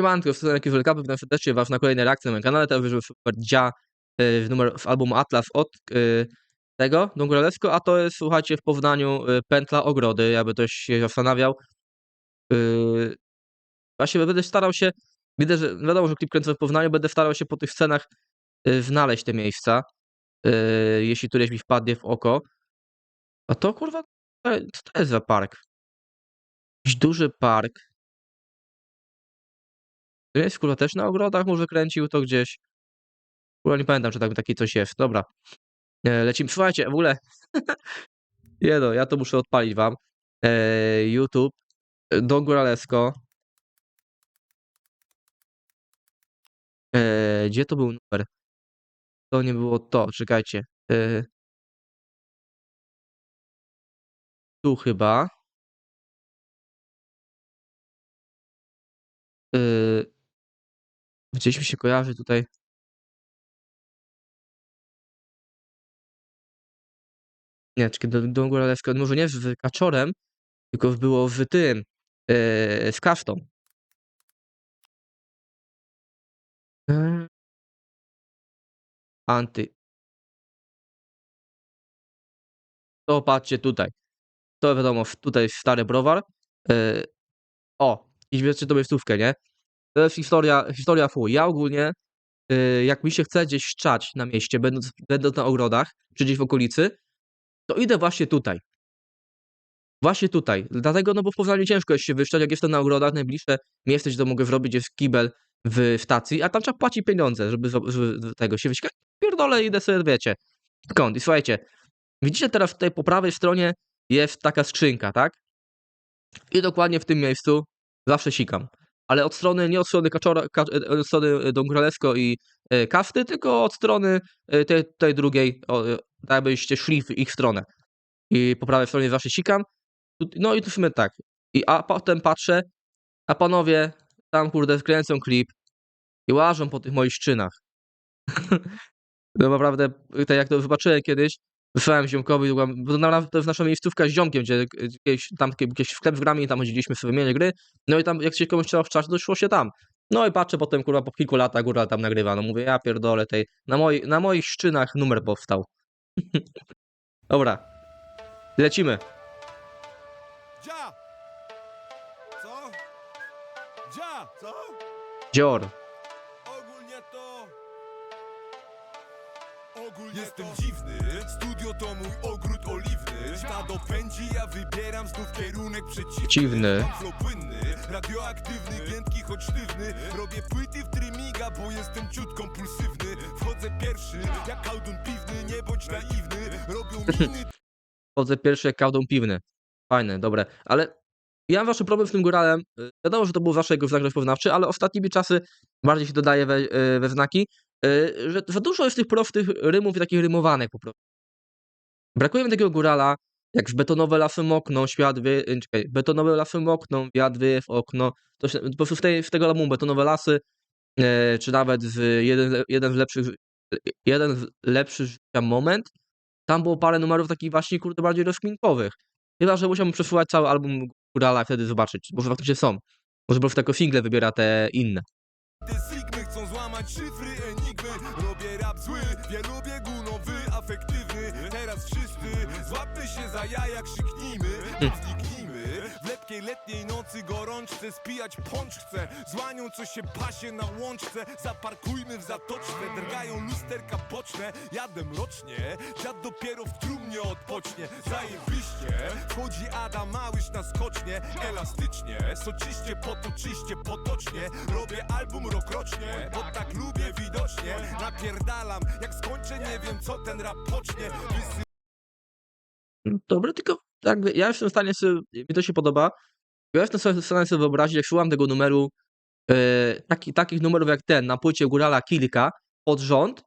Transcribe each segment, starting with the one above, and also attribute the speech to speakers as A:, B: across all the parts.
A: Siemanko, w jakieś wielkapy, witam serdecznie was na kolejnej reakcji na moim kanale, teraz wyszły super dzia y, w numer w album Atlas od y, tego, Don Góralewsko, a to jest, słuchajcie, w Poznaniu y, Pętla Ogrody, jakby ktoś się zastanawiał. Y, Właśnie będę starał się, widzę, że wiadomo, że klip kręcę w Poznaniu, będę starał się po tych scenach y, znaleźć te miejsca, y, jeśli któreś mi wpadnie w oko. A to kurwa, co to jest za park? Jakiś duży park. Jest kurwa też na ogrodach, może kręcił to gdzieś. Kurwa nie pamiętam, czy tak, taki coś jest. Dobra. E, lecimy. Słuchajcie, w ogóle. nie no, ja to muszę odpalić wam. E, YouTube. Don Góralewsko. E, gdzie to był numer? To nie było to, czekajcie. E, tu chyba. E, gdzieś mi się kojarzy tutaj. Nie, czekaj, Don, Don Góralewsko, może nie z Kaczorem, tylko było w tym, e, z Kasztą. Anty. To patrzcie tutaj. To wiadomo, w- tutaj stary browar. E, o, i wiecie tą miejscówkę, nie? To jest historia, historia fu. Ja ogólnie, e, jak mi się chce gdzieś szczać na mieście, będąc, będąc na ogrodach, czy gdzieś w okolicy, to idę właśnie tutaj. Właśnie tutaj. Dlatego, no bo w Poznaniu ciężko jest się wyszczać, jak jestem na ogrodach, najbliższe miejsce, gdzie to mogę zrobić, jest kibel w stacji, a tam trzeba płacić pieniądze, żeby, żeby tego się wyśkać. Pierdolę, idę sobie, wiecie, skąd. I słuchajcie, widzicie teraz tutaj po prawej stronie jest taka skrzynka, tak? I dokładnie w tym miejscu zawsze sikam. Ale od strony, nie od strony Kaczora, Ka, e, od strony Don Królewsko i e, Kafty, tylko od strony e, tej, tej drugiej, e, tak jakbyście szli w ich stronę. I po prawej stronie zawsze sikam. Tu- No i tu sumie tak. I a potem patrzę, a panowie tam kurde kręcą klip i łażą po tych moich szczynach. no naprawdę, tak jak to zobaczyłem kiedyś, wysłałem ziomkowi, bo to jest nasza miejscówka z ziomkiem, gdzie gdzie jakieś, tam taki- jakiś sklep z grami, tam chodziliśmy sobie wymieniać gry, no i tam jak się komuś chciało w czasie, to szło się tam. No i patrzę potem, kurwa, po kilku latach góra tam nagrywa, no mówię, ja pierdolę tej, na, moi, na moich szczynach numer powstał. Dobra, lecimy.
B: Dzia! Co? Dzia! Co?
A: Dzior.
B: Ogólnie to... Ogólnie Jestem dziwny, studio to mój ogród oliwny Stado pędzi, ja wybieram znów kierunek przeciwny
A: Dziwny.
B: Radioaktywny, giętki choć sztywny Robię płyty w trymiga, bo jestem ciut kompulsywny Wchodzę pierwszy, jak kałdun piwny, nie bądź naiwny Robią miny
A: Chodzę pierwszy jak kałdą piwny. Fajne, dobre. Ale ja mam zawsze problem z tym góralem. Wiadomo, że to był zawsze jego znak rozpoznawczy, ale ostatnimi czasy bardziej się dodaje we, y, we znaki, że za dużo jest tych prostych rymów i takich rymowanek po prostu. Brakuje mi takiego górala, jak w betonowe lasy mokną, świat wie... y, Czekaj, betonowe lasy mokną, wiatr wieje w okno. To się, po prostu w, tej, w tego albumu betonowe lasy, y, czy nawet z jeden, jeden z lepszych, jeden z lepszych moment, tam było parę numerów takich właśnie, kurde, bardziej rozkminkowych. Chyba, że musiałbym przesłuchać cały album Górala i wtedy zobaczyć. Może faktycznie są. Może po prostu jako single wybiera te inne.
B: Te chcą złamać szyfry, się za jaja, krzyknijmy Zniknijmy W lepkiej letniej nocy gorączce Spijać pącz chcę Z łanią co się pasie na łączce. Zaparkujmy w zatoczce Drgają lusterka boczne Jadę mrocznie Dziad dopiero w trumnie odpocznie. Zajebiście Wchodzi Adam Małysz na skocznie. Elastycznie Soczyście, potoczyście, potocznie. Robię album rokrocznie Bo tak lubię widocznie. Napierdalam Jak skończę nie wiem co ten rap pocznie
A: Dobre, tylko jakby ja jestem w stanie sobie, mi to się podoba, ja jestem w stanie sobie wyobrazić, jak słucham tego numeru, e, taki, takich numerów jak ten, na płycie Górala kilka, pod rząd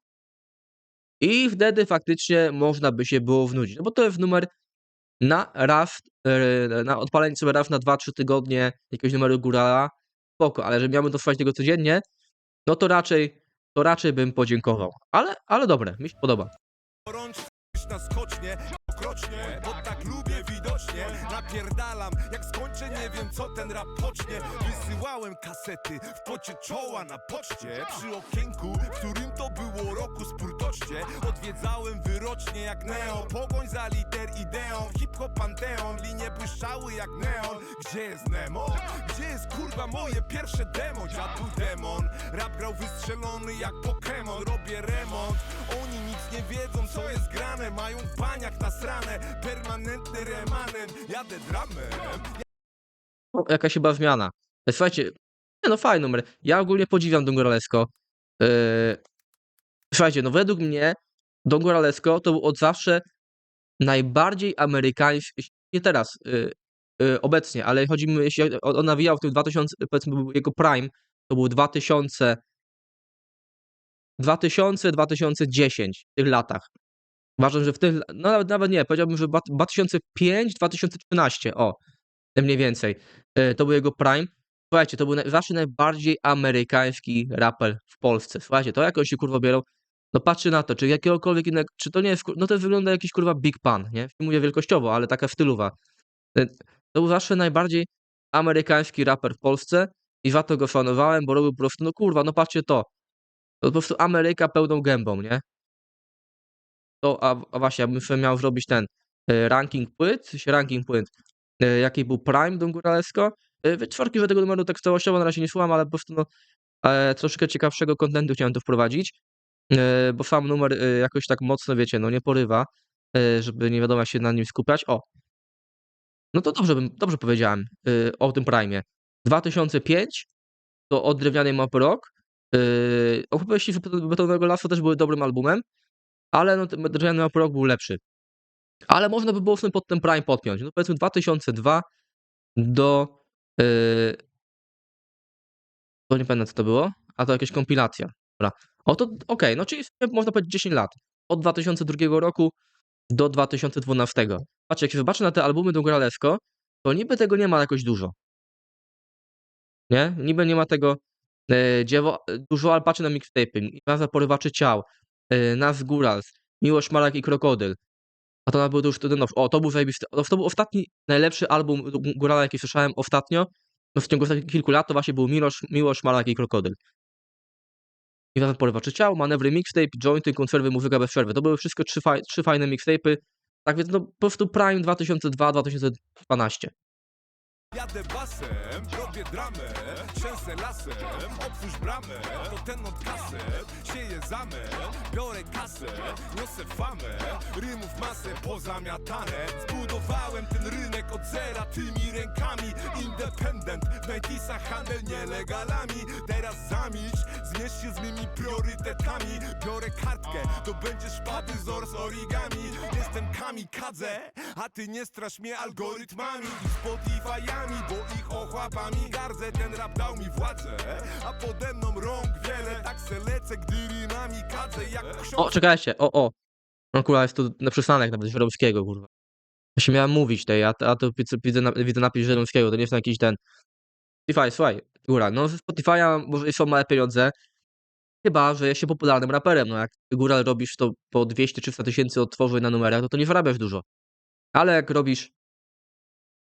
A: i wtedy faktycznie można by się było wnudzić. No bo to jest numer na raz, e, na odpalenie sobie raz na 2-3 tygodnie jakiegoś numeru Górala, spoko, ale że miałbym to słuchać tego codziennie, no to raczej, to raczej bym podziękował. Ale, ale dobre, mi się podoba.
B: Na bo tak lubię widocznie. Napierdalam, jak skończę nie wiem co ten rap pocznie. Wysyłałem kasety w pocie czoła na poczcie. Przy okienku, w którym to było roku spórtocznie Odwiedzałem wyrocznie jak Neo Pogoń za liter ideą. Hip-hop panteon, linie błyszczały jak neon. Gdzie jest Nemo? Gdzie jest kurwa moje pierwsze demo? Dziadu demon, rap grał wystrzelony jak Pokémon. Robię remont, oni nic nie wiedzą co jest grane. Mają w baniach nasrane, permanentny remanent Jadę dramem,
A: jakaś chyba zmiana. E, Słuchajcie, nie no fajny numer. Ja ogólnie podziwiam Don. Yy, słuchajcie, no według mnie Don to był od zawsze najbardziej amerykański, nie teraz, yy, obecnie, ale chodzi mi, jeśli on on nawijał w tym 2000, powiedzmy był jego prime, to był 2000, 2000-2010, w tych latach. Uważam, że w tych, no nawet, nawet nie, powiedziałbym, że 2005-2013, o, mniej więcej. E, To był jego prime. Słuchajcie, to był naj- zawsze najbardziej amerykański raper w Polsce. Słuchajcie, to jak on się kurwa bierał, no patrzy na to, czy jakiegokolwiek innego, czy to nie jest, no to wygląda jakiś kurwa Big Pan, nie? Mówię wielkościowo, ale taka stylowa. E, To był zawsze najbardziej amerykański raper w Polsce i za to go szanowałem, bo robił po prostu, no kurwa, no patrzcie to. To po prostu Ameryka pełną gębą, nie? To, a, a właśnie, ja miał zrobić ten e, ranking płyt, ranking płyt, e, jaki był prime Don Góralesko. E, Wytworki, że tego numeru tak całościowo na razie nie słucham, ale po prostu no, troszkę ciekawszego kontentu chciałem tu wprowadzić, bo sam numer jakoś tak mocno, wiecie, no nie porywa, żeby nie wiadomo jak się na nim skupiać. O, no to dobrze, dobrze powiedziałem o tym prime. 2005 to od drewnianej mapy rok. Opowieści z Beton- Betononego Lasu też były dobrym albumem, ale no, drewniany mapy rok był lepszy. Ale można by było w sumie pod ten prime podpiąć. No powiedzmy 2002 do... Yy, to nie pamiętam co to było, a to jakaś kompilacja. Dobra. O to okej, no czyli można powiedzieć 10 lat. Od 2002 roku do 2012. Patrzcie, jak się zobaczy na te albumy do Gralesko, to niby tego nie ma jakoś dużo. Nie? Niby nie ma tego e, dziewo, dużo, ale na mixtape'y. Nazwa Porywaczy Ciał, e, Nas Górals, Miłość Malak i Krokodyl. A to był to już nowszy. O, to był zajebisty. To, to był ostatni, najlepszy album G- Górala, jaki słyszałem ostatnio. No w ciągu ostatnich kilku lat to właśnie był Miłość, Miłość Malak i Krokodyl. I Nazwa Porywaczy Ciał, Manewry Mixtape, Jointy, Konserwy, Muzyka bez przerwy. To były wszystko trzy, faj, trzy fajne mixtape'y. Tak więc no po prostu Prime 2002-2012.
B: Jadę basem, robię dramę Trzęsę lasem, otwórz bramę To ten od kaset, sieję zamę Biorę kasę, niosę famę Rymów masę pozamiatane. Zbudowałem ten rynek od zera Tymi rękami. Independent W Nightisach handel nielegalami. Teraz zamilcz, zmierz się z mymi priorytetami. Biorę kartkę, to będzie szpady zor z origami. Jestem kamikadze, a ty nie strasz mnie algorytmami. I Spotify'ami Bo ich ochłapami gardzę, ten rap dał mi władzę A pode mną rąk wiele, tak se lecę, gdy rymami kadzę Jak ksiądz
A: O, czekajcie, o, o. No kurwa, jest tu na przystanek nawet Żeromskiego, kurwa. Właśnie miałem mówić tej, a, a to widzę, widzę, na- widzę napis Żeromskiego, to nie jest na jakiś ten... Spotify, słuchaj, góra, no ze Spotify'a może są małe pieniądze, chyba, że jest się popularnym raperem, no jak góra robisz to po 200-300 tysięcy otworzeń na numerach, no to nie zarabiasz dużo. Ale jak robisz...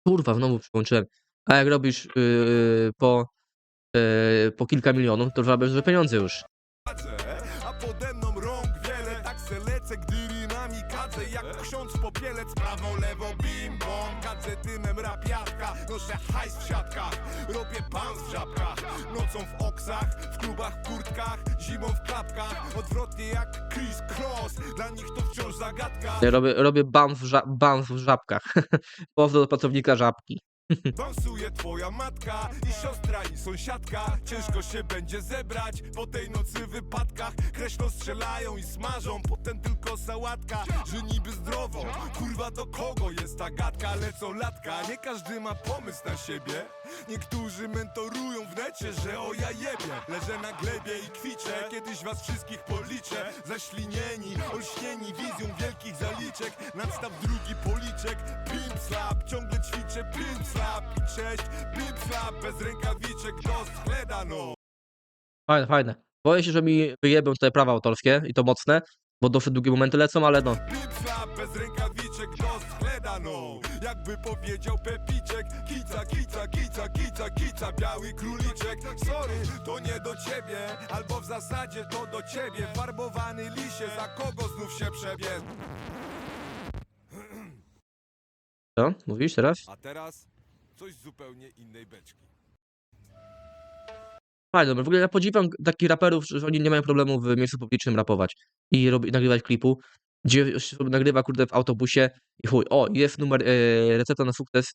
A: Kurwa, znowu przyłączyłem. A jak robisz yy, po, yy, po kilka milionów, to zarabiasz duże pieniądze już.
B: A pode mną rąk wiele, tak se lecę, gdy kadzę Jak ksiądz popielec, prawo, lewo, bim bom Kadzę dymem rapiatka, noszę hajs w siatkach Robię pan w żabkach, nocą w oksach W klubach, kurtkach, zimą w klapkach Odwrotnie jak Chris Cross, dla nich to wciąż zagadka
A: Ja robię, robię bam w, ża- bam w żabkach. Pozdro do pracownika żabki.
B: Bansuje twoja matka i siostra i sąsiadka. Ciężko się będzie zebrać po tej nocy wypadkach. Kreśno strzelają i smażą, potem tylko sałatka. Że niby zdrowo, kurwa do kogo jest ta gadka? Lecą latka, nie każdy ma pomysł na siebie. Niektórzy mentorują w necie, że o ja jebie. Leżę na glebie i kwiczę, kiedyś was wszystkich policzę. Zaślinieni, olśnieni wizją wielkich zaliczek. Nadstaw drugi policzek, pimp slap. Ciągle ćwiczę pimp slap i cześć Pimp slap, bez rękawiczek do schleda no
A: Fajne, fajne. Boję się, że mi wyjebią tutaj prawa autorskie i to mocne, bo dosyć długie momenty lecą, ale no.
B: Pimp slap, wygraną Jakby powiedział Pepiczek Kica, kica, kica, kica, kica Biały króliczek Sorry, to nie do ciebie Albo w zasadzie to do ciebie Farbowany lisie, za kogo znów się przebierz
A: Co? Mówisz teraz?
B: A teraz coś zupełnie innej beczki
A: Fajnie. W ogóle ja podziwiam takich raperów, że oni nie mają problemu w miejscu publicznym rapować i robi, nagrywać klipu, gdzie sobie nagrywa kurde w autobusie i chuj, o, jest numer, e, recepta na sukces.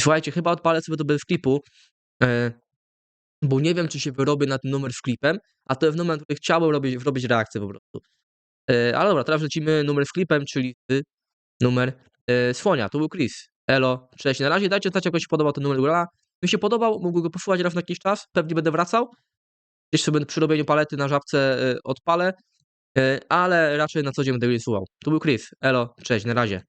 A: Słuchajcie, chyba odpalę sobie to bez klipu, e, bo nie wiem, czy się wyrobię na ten numer z klipem, a to jest numer, który chciałbym robić, robić reakcję po prostu. E, ale dobra, teraz lecimy numer z klipem, czyli numer e, Słonia. To był Chris. Elo, cześć. Na razie dajcie znać, jak się podobał ten numer Urala. Mi się podobał, mógłbym go posłuchać raz na jakiś czas, pewnie będę wracał. Gdzieś sobie przy robieniu palety na żabce e, odpalę, e, ale raczej na co dzień będę jej słuchał. Tu był Chris. Elo, cześć, na razie.